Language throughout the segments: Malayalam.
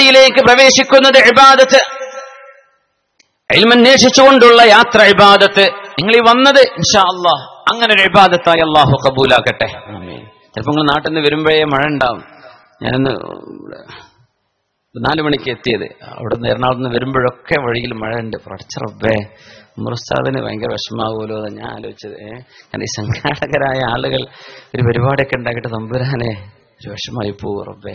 യിലേക്ക് പ്രവേശിക്കുന്നത് ഇബാദത്ത്. അന്വേഷിച്ചുകൊണ്ടുള്ള യാത്ര ഇബാദത്ത്. നിങ്ങൾ ഈ വന്നത് ഇൻഷാ അള്ളാഹ് അങ്ങനെ ഒരു ഇബാദത്തായി അള്ളാഹു കബൂലാക്കട്ടെ. ചിലപ്പോൾ നിങ്ങൾ നാട്ടിൽ നിന്ന് വരുമ്പോഴേ മഴ ഉണ്ടാവും. ഞാനൊന്ന് നാലു മണിക്ക് എത്തിയത്. അവിടെ നിന്ന് എറണാകുളത്ത് നിന്ന് വരുമ്പോഴൊക്കെ വഴിയിൽ മഴ ഉണ്ട്. പഠിച്ചറബേ മുറുസ്താദിന് ഭയങ്കര വിഷമാകുമല്ലോ എന്ന് ഞാൻ ആലോചിച്ചത്. ഏഹ് കാരണം ഈ സംഘാടകരായ ആളുകൾ ഒരു പരിപാടിയൊക്കെ ഉണ്ടാക്കിയിട്ട് തമ്പുരാനെ ഒരു വിഷമായി പോവും റബ്ബേ.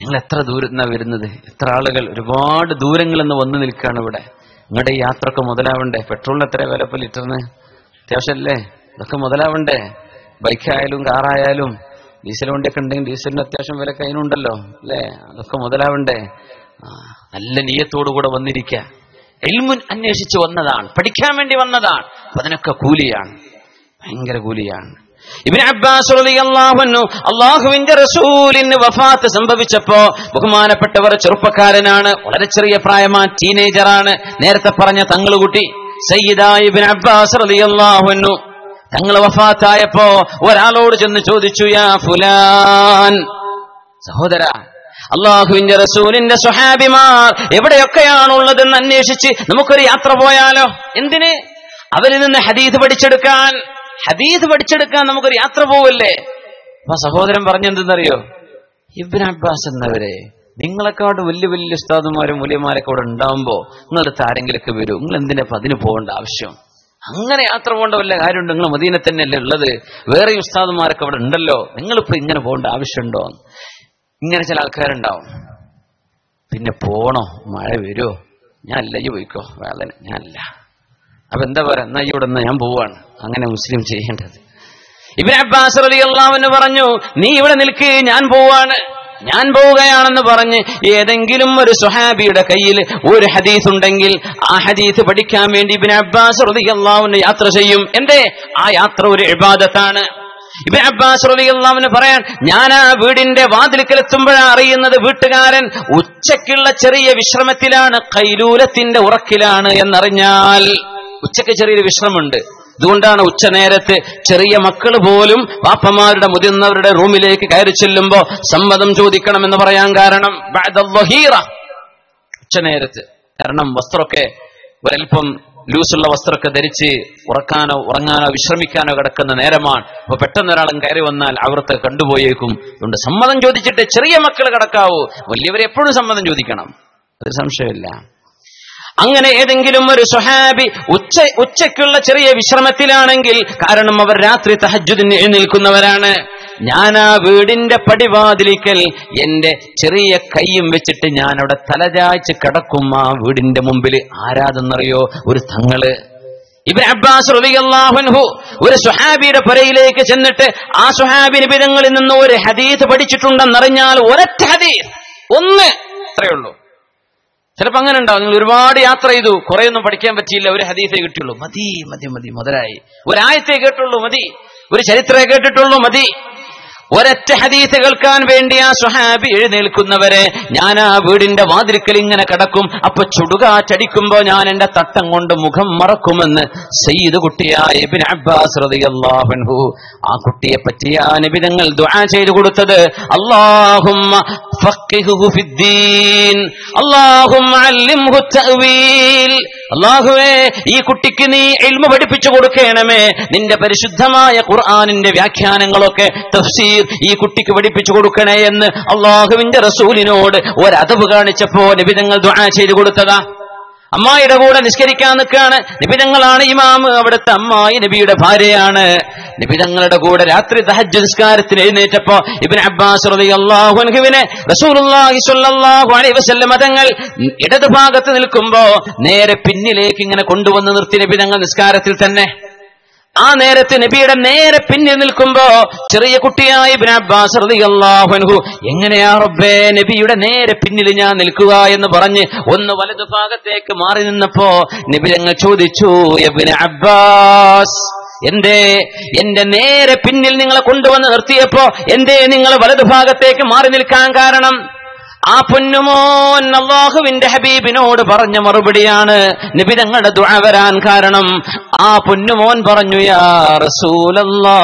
നിങ്ങൾ എത്ര ദൂരത്തുനിന്നാ വരുന്നത്? എത്ര ആളുകൾ? ഒരുപാട് ദൂരങ്ങളിൽ നിന്ന് വന്നു നിൽക്കുകയാണ് ഇവിടെ. നിങ്ങളുടെ ഈ യാത്രയൊക്കെ മുതലാവണ്ടേ? പെട്രോളിന് എത്ര വില ഇപ്പൊ ലിറ്ററിന്? അത്യാവശ്യമല്ലേ? ഇതൊക്കെ മുതലാവണ്ടേ? ബൈക്കായാലും കാറായാലും ഡീസൽ വണ്ടിയൊക്കെ ഉണ്ടെങ്കിൽ ഡീസലിന് അത്യാവശ്യം വില കയ്യിലുണ്ടല്ലോ അല്ലേ? അതൊക്കെ മുതലാവണ്ടേ? നല്ല നീയത്തോടു കൂടെ വന്നിരിക്കുക. എൽമുൻ അന്വേഷിച്ച് വന്നതാണ് പഠിക്കാൻ വേണ്ടി വന്നതാണ്. അപ്പൊ അതിനൊക്കെ കൂലിയാണ്. ഭയങ്കര കൂലിയാണ്. ഇബിൻ അബ്ബാസ് അള്ളാഹുവിന്റെ റസൂലിന് വഫാത്ത് സംഭവിച്ചപ്പോ ബഹുമാനപ്പെട്ടവർ ചെറുപ്പക്കാരനാണ് വളരെ ചെറിയ പ്രായമാ ടീനേജറാണ്. നേരത്തെ പറഞ്ഞ തങ്ങളുകുട്ടി സയ്യിദായ ഇബിൻ അബ്ബാസ് റളിയല്ലാഹു അൻഹു തങ്ങൾ വഫാത്തായപ്പോ ഒരാളോട് ചെന്ന് ചോദിച്ചു യാ ഫുലാൻ. സഹോദര അള്ളാഹുവിന്റെ റസൂലിന്റെ സ്വഹാബിമാർ എവിടെയൊക്കെയാണുള്ളതെന്ന് അന്വേഷിച്ച് നമുക്കൊരു യാത്ര പോയാലോ? എന്തിന്? അവരിൽ നിന്ന് ഹദീദ് പഠിച്ചെടുക്കാൻ ഹദീദ് പഠിച്ചെടുക്കാൻ നമുക്കൊരു യാത്ര പോവല്ലേ? അപ്പൊ സഹോദരൻ പറഞ്ഞെന്തെന്നറിയോ ഇബ്ൻ അബ്ബാസ് എന്നവരെ നിങ്ങളെക്കാട് വലിയ വലിയ ഉസ്താദുമാരും മൂല്യമാരൊക്കെ അവിടെ ഉണ്ടാവുമ്പോ നിങ്ങളടുത്ത് ആരെങ്കിലൊക്കെ വരും. നിങ്ങൾ എന്തിനാ അതിന് പോകേണ്ട ആവശ്യം? അങ്ങനെ യാത്ര പോകേണ്ട വല്ല കാര്യമുണ്ട്? നിങ്ങൾ മദീനെ തന്നെയല്ലേ ഉള്ളത്? വേറെ ഉസ്താദുമാരൊക്കെ അവിടെ ഉണ്ടല്ലോ. നിങ്ങളിപ്പോ ഇങ്ങനെ പോകേണ്ട ആവശ്യമുണ്ടോ? ഇങ്ങനെ ചില ആൾക്കാരുണ്ടാവും. പിന്നെ പോണോ? മഴ വരുമോ ഞാൻ അല്ല ഈ പോയിക്കോ. വേദന. ഞാനല്ല. അപ്പൊ എന്താ പറയാ? എന്നാ ഇവിടെ നിന്ന് ഞാൻ പോവാണ്. അങ്ങനെ മുസ്ലിം ചെയ്യേണ്ടത്. ഇവരെ അബ്ബാസ് റളിയല്ലാഹു പറഞ്ഞു നീ ഇവിടെ നിൽക്ക് ഞാൻ പോവാണ്. ഞാൻ പോവുകയാണെന്ന് പറഞ്ഞ് ഏതെങ്കിലും ഒരു സുഹാബിയുടെ കയ്യിൽ ഒരു ഹദീസ് ഉണ്ടെങ്കിൽ ആ ഹദീസ് പഠിക്കാൻ വേണ്ടി ഇബിൻ അബ്ബാസ് റളിയല്ലാഹു യാത്ര ചെയ്യും. എന്തേ? ആ യാത്ര ഒരു ഇബാദത്താണ്. ഇബിൻ അബ്ബാസ് അള്ളാവിന് പറയാൻ ഞാൻ ആ വീടിന്റെ വാതിൽക്കൽ എത്തുമ്പോഴാണ് അറിയുന്നത് വീട്ടുകാരൻ ഉച്ചക്കുള്ള ചെറിയ വിശ്രമത്തിലാണ് കൈലൂലത്തിന്റെ ഉറക്കിലാണ് എന്നറിഞ്ഞാൽ ഉച്ചയ്ക്ക് ചെറിയൊരു വിശ്രമമുണ്ട്. അതുകൊണ്ടാണ് ഉച്ച നേരത്ത് ചെറിയ മക്കൾ പോലും വാപ്പമാരുടെ മുതിർന്നവരുടെ റൂമിലേക്ക് കയറി ചെല്ലുമ്പോ സമ്മതം ചോദിക്കണമെന്ന് പറയാൻ കാരണം ബഅദ ളഹീറ. ഉച്ച നേരത്ത് കാരണം വസ്ത്രമൊക്കെ ഒരൽപ്പം ലൂസുള്ള വസ്ത്രമൊക്കെ ധരിച്ച് ഉറക്കാനോ ഉറങ്ങാനോ വിശ്രമിക്കാനോ കിടക്കുന്ന നേരമാണ്. അപ്പൊ പെട്ടെന്ന് ഒരാളും കയറി വന്നാൽ അവർക്ക് കണ്ടുപോയേക്കും. അതുകൊണ്ട് സമ്മതം ചോദിച്ചിട്ട് ചെറിയ മക്കൾ കിടക്കാവൂ. വലിയവരെ എപ്പോഴും സമ്മതം ചോദിക്കണം. അത് സംശയമില്ല അങ്ങനെ ഏതെങ്കിലും ഒരു സുഹാബി ഉച്ച ഉച്ചയ്ക്കുള്ള ചെറിയ വിശ്രമത്തിലാണെങ്കിൽ കാരണം അവർ രാത്രി തഹജുദിന് എഴുന്നേൽക്കുന്നവരാണ്. ഞാൻ ആ വീടിന്റെ പടിവാതിലിക്കൽ എന്റെ ചെറിയ കൈയും വെച്ചിട്ട് ഞാൻ അവിടെ തലചായ്ച്ച് കിടക്കും ആ വീടിന്റെ മുമ്പിൽ. ആരാതെന്നറിയോ? ഒരു തങ്ങൾ. ഇബൻ അബ്ബാസ് അൻഹു ഒരു സുഹാബിയുടെ പുരയിലേക്ക് ചെന്നിട്ട് ആ സുഹാബി നിബിതങ്ങളിൽ നിന്ന് ഒരു ഹദീസ് പഠിച്ചിട്ടുണ്ടെന്നറിഞ്ഞാൽ ഒരൊറ്റ ഹദീസ്. ഒന്ന്. അത്രയേ ചിലപ്പോ അങ്ങനെ ഉണ്ടാവും. നിങ്ങൾ ഒരുപാട് യാത്ര ചെയ്തു. കുറെ ഒന്നും പഠിക്കാൻ പറ്റിയില്ല. ഒരു ഹദീസേ കിട്ടിയുള്ളൂ. മതി മതി മതി. മുതലായി. ഒരായത്തെ കേട്ടുള്ളൂ മതി. ഒരു ചരിത്രമേ കേട്ടിട്ടുള്ളൂ മതി. ഒരൊറ്റ ഹദീസ് കേൾക്കാൻ വേണ്ടി ആ സുഹാബി എഴുന്നേൽക്കുന്നവരെ ഞാൻ ആ വീടിന്റെ വാതിൽക്കൽ ഇങ്ങനെ കിടക്കും അപ്പൊ ചുടുകാറ്റടിക്കുമ്പോ ഞാൻ എന്റെ തട്ടം കൊണ്ട് മുഖം മറക്കുമെന്ന് സയ്യിദ് കുട്ടിയായ ഇബ്നു അബ്ബാസ് റളിയല്ലാഹു ആ കുട്ടിയെ പറ്റി ആ നിബിധങ്ങൾ ദുആ ചെയ്തു കൊടുത്തത്. അല്ലാഹുമ്മ ഫഖിഹുഹു ഫിദ്ദീൻ അല്ലാഹുമ്മ അല്ലിംഹു തഅവീൽ. അല്ലാഹുവേ ഈ കുട്ടിക്ക് നീ എൽമ പഠിപ്പിച്ചു കൊടുക്കണമേ. നിന്റെ പരിശുദ്ധമായ ഖുർആാനിന്റെ വ്യാഖ്യാനങ്ങളൊക്കെ തഫ്സീർ ഈ കുട്ടിക്ക് പഠിപ്പിച്ചു കൊടുക്കണേ എന്ന് അള്ളാഹുവിന്റെ റസൂലിനോട് ഒരതവ് കാണിച്ചപ്പോ നിബിധങ്ങൾ ദുആ ചെയ്തു കൊടുത്തതാ. അമ്മായിയുടെ കൂടെ നിസ്കരിക്കാൻ നിൽക്കുകയാണ്. നിബിതങ്ങളാണ് ഇമാമ് അവിടുത്തെ അമ്മായി നബിയുടെ ഭാര്യയാണ്. നിബിതങ്ങളുടെ കൂടെ രാത്രി തഹജ്ജ് നിസ്കാരത്തിന് എഴുന്നേറ്റപ്പോ ഇബിൻ അബ്ബാസ് റസൂലുള്ളാഹി സ്വല്ലല്ലാഹു അലൈഹി വസല്ലം തങ്ങൾ ഇടതുഭാഗത്ത് നിൽക്കുമ്പോ നേരെ പിന്നിലേക്ക് ഇങ്ങനെ കൊണ്ടുവന്ന് നിർത്തി നബിതങ്ങൾ നിസ്കാരത്തിൽ തന്നെ. ആ നേരത്ത് നബിയുടെ നേരെ പിന്നിൽ നിൽക്കുമ്പോ ചെറിയ കുട്ടിയായ ഇബ്നു അബ്ബാസ് റളിയല്ലാഹു അൻഹു എങ്ങനെയാ റബ്ബേ നബിയുടെ നേരെ പിന്നിൽ ഞാൻ നിൽക്കുക എന്ന് പറഞ്ഞ് ഒന്ന് വലതു ഭാഗത്തേക്ക് മാറി നിന്നപ്പോ നബി ഞങ്ങൾ ചോദിച്ചു അബ്ബാസ് എന്തേ? എന്റെ നേരെ പിന്നിൽ നിങ്ങളെ കൊണ്ടുവന്ന് നിർത്തിയപ്പോ എന്തേ നിങ്ങൾ വലതുഭാഗത്തേക്ക് മാറി നിൽക്കാൻ കാരണം? ആ പൊന്നുമോൻ അള്ളാഹുവിന്റെ ഹബീബിനോട് പറഞ്ഞ മറുപടിയാണ്. നിബിതങ്ങളുടെ ദുഴ വരാൻ കാരണം. ആ പൊന്നുമോൻ പറഞ്ഞു യാ റസൂലല്ലാ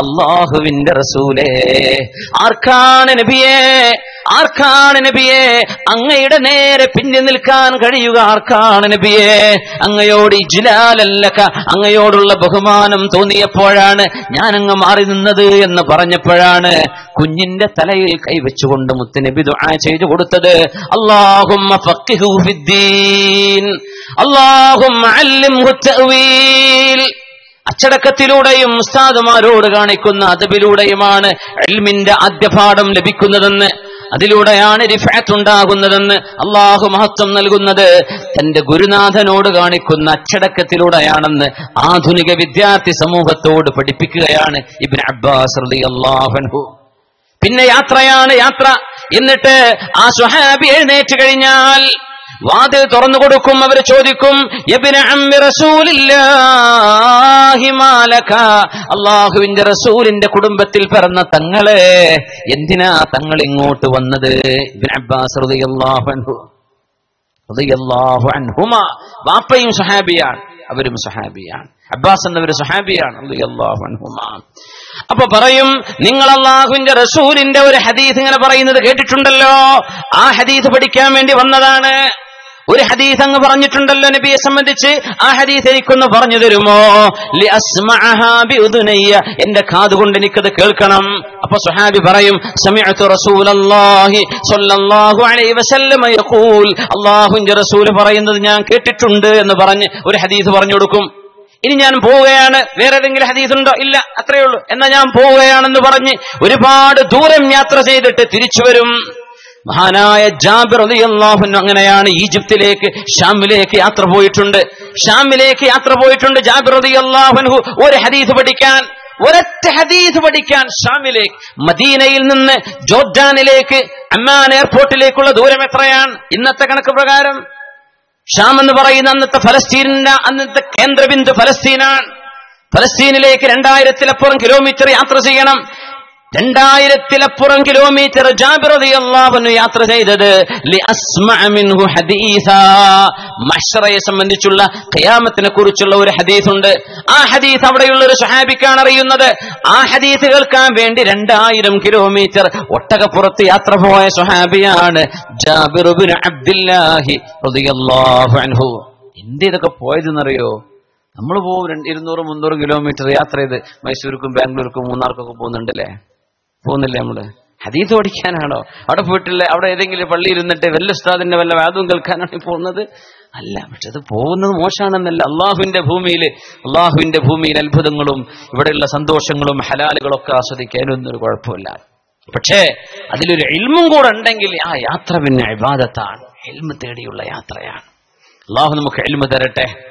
അള്ളാഹുവിന്റെ റസൂലേ ആർക്കാണ് നബിയെ ആർക്കാണ് നബിയെ അങ്ങയുടെ നേരെ പിന്നിൽ നിൽക്കാൻ കഴിയുക ആർക്കാണ് നബിയെ? അങ്ങയോട് ഇജ്ലാലല്ലക അങ്ങയോടുള്ള ബഹുമാനം തോന്നിയപ്പോഴാണ് ഞാൻ അങ്ങ് മാറി നിന്നത് എന്ന് പറഞ്ഞപ്പോഴാണ് കുഞ്ഞിന്റെ തലയിൽ കൈവച്ചുകൊണ്ട് മുത്തനബി ദുആ ചെയ്തു കൊടുത്തത്. അല്ലാഹുമ്മ ഫഖിഹു ഫിദ്ദീൻ. അല്ലാഹുമ്മ അല്ലിംഹു തഅ്വീൽ. അച്ചടക്കത്തിലൂടെയും ഉസ്താദുമാരോട് കാണിക്കുന്ന അതബിലൂടെയുമാണ് എൽമിന്റെ ആദ്യപാഠം ലഭിക്കുന്നതെന്ന്. അതിലൂടെയാണ് ഉണ്ടാകുന്നതെന്ന് അള്ളാഹു മഹത്വം നൽകുന്നത്. തന്റെ ഗുരുനാഥനോട് കാണിക്കുന്ന അച്ചടക്കത്തിലൂടെയാണെന്ന് ആധുനിക വിദ്യാർത്ഥി സമൂഹത്തോട് പഠിപ്പിക്കുകയാണ് ഇബിൻ അബ്ബാസ് അള്ളാഹു പിന്നെ യാത്രയാണ് യാത്ര. എന്നിട്ട് ആ സുഹാബി എഴുന്നേറ്റ് കഴിഞ്ഞാൽ വാതിൽ തുറന്നു കൊടുക്കും. അവർ ചോദിക്കും അള്ളാഹുവിന്റെ റസൂലിന്റെ കുടുംബത്തിൽ പിറന്ന തങ്ങളെ എന്തിനാ തങ്ങൾ ഇങ്ങോട്ട് വന്നത്? അബ്ബാസ് വാപ്പയും സഹാബിയാണ്. അവരും സഹാബിയാണ്. അബ്ബാസ് എന്നവര് സഹാബിയാണ് റളിയല്ലാഹു അൻഹുമ. അപ്പൊ പറയും നിങ്ങൾ അള്ളാഹുവിന്റെ റസൂലിന്റെ ഒരു ഹദീസ് ഇങ്ങനെ പറയുന്നത് കേട്ടിട്ടുണ്ടല്ലോ. ആ ഹദീസ് പഠിക്കാൻ വേണ്ടി വന്നതാണ്. ഒരു ഹദീസ് അങ്ങ് പറഞ്ഞിട്ടുണ്ടല്ലോ നബിയെ സംബന്ധിച്ച്. ആ ഹദീസ് എനിക്കൊന്ന് പറഞ്ഞു തരുമോ? എന്റെ കാതുകൊണ്ട് എനിക്കത് കേൾക്കണം. അപ്പൊ സുഹാബി പറയും അല്ലാഹുവിന്റെ റസൂൽ പറയുന്നത് ഞാൻ കേട്ടിട്ടുണ്ട് എന്ന് പറഞ്ഞ് ഒരു ഹദീസ് പറഞ്ഞു കൊടുക്കും. ഇനി ഞാൻ പോവുകയാണ്. വേറെ ഏതെങ്കിലും ഹദീസ് ഉണ്ടോ ഇല്ല അത്രയേ ഉള്ളൂ. എന്നാ ഞാൻ പോവുകയാണെന്ന് പറഞ്ഞ് ഒരുപാട് ദൂരം യാത്ര ചെയ്തിട്ട് തിരിച്ചു വരും. മഹാനായ ജാബിർ അള്ളാഹു അങ്ങനെയാണ് ഈജിപ്തിലേക്ക് ഷാമിലേക്ക് യാത്ര പോയിട്ടുണ്ട്. ഷാമിലേക്ക് യാത്ര പോയിട്ടുണ്ട് ജാബിർ അള്ളാഹുൻഹു ഒരു ഹദീസ് പഠിക്കാൻ ഒരൊറ്റ ഹദീസ് പഠിക്കാൻ ഷാമിലേക്ക്. മദീനയിൽ നിന്ന് ജോർജാനിലേക്ക് അമ്മാൻ എയർപോർട്ടിലേക്കുള്ള ദൂരം എത്രയാണ്? ഇന്നത്തെ കണക്ക് പ്രകാരം ഷാം എന്ന് പറയുന്ന അന്നത്തെ ഫലസ്തീനിന്റെ അന്നത്തെ കേന്ദ്രബിന്ദു ഫലസ്തീനാണ്. ഫലസ്തീനിലേക്ക് രണ്ടായിരത്തിലപ്പുറം കിലോമീറ്റർ യാത്ര ചെയ്യണം. രണ്ടായിരത്തിലപ്പുറം കിലോമീറ്റർ ജാബിർ റളിയല്ലാഹു യാത്ര ചെയ്തത് മഷറയെ സംബന്ധിച്ചുള്ള ഖിയാമത്തിനെ കുറിച്ചുള്ള ഒരു ഹദീസ് ഉണ്ട് ആ ഹദീസ് അവിടെയുള്ള ഒരു സ്വഹാബിക്കാണ് അറിയുന്നത്. ആ ഹദീസ് കേൾക്കാൻ വേണ്ടി രണ്ടായിരം കിലോമീറ്റർ ഒട്ടകപ്പുറത്ത് യാത്ര പോയ സ്വഹാബിയാണ് ജാബിർ ഇബ്നു അബ്ദുല്ലാഹി അൻഹു. എന്ത് ഇതൊക്കെ പോയതെന്നറിയോ? നമ്മൾ പോകും ഇരുന്നൂറ് മുന്നൂറ് കിലോമീറ്റർ യാത്ര ചെയ്ത് മൈസൂർക്കും ബാംഗ്ലൂർക്കും മൂന്നാർക്കൊക്കെ പോകുന്നുണ്ടല്ലേ? പോകുന്നില്ലേ നമ്മൾ? ഹദീസ് പഠിക്കാനാണോ അവിടെ പോയിട്ടില്ല? അവിടെ ഏതെങ്കിലും പള്ളി ഇരുന്നിട്ട് വല്ല ഉസ്താദിന്റെ വല്ല വാദവും കേൾക്കാനാണ് പോകുന്നത്? അല്ല പക്ഷെ അത് പോകുന്നത് മോശമാണെന്നല്ല. അള്ളാഹുവിന്റെ ഭൂമിയിൽ അള്ളാഹുവിന്റെ ഭൂമിയിൽ അത്ഭുതങ്ങളും ഇവിടെയുള്ള സന്തോഷങ്ങളും ഹലാലുകളൊക്കെ ആസ്വദിക്കാനൊന്നും ഒരു കുഴപ്പമില്ല. പക്ഷേ അതിലൊരു എൽമും കൂടെ ഉണ്ടെങ്കിൽ ആ യാത്ര പിന്നെ ഇബാദത്താണ്. എൽമ് തേടിയുള്ള യാത്രയാണ്. അള്ളാഹു നമുക്ക് എൽമ തരട്ടെ.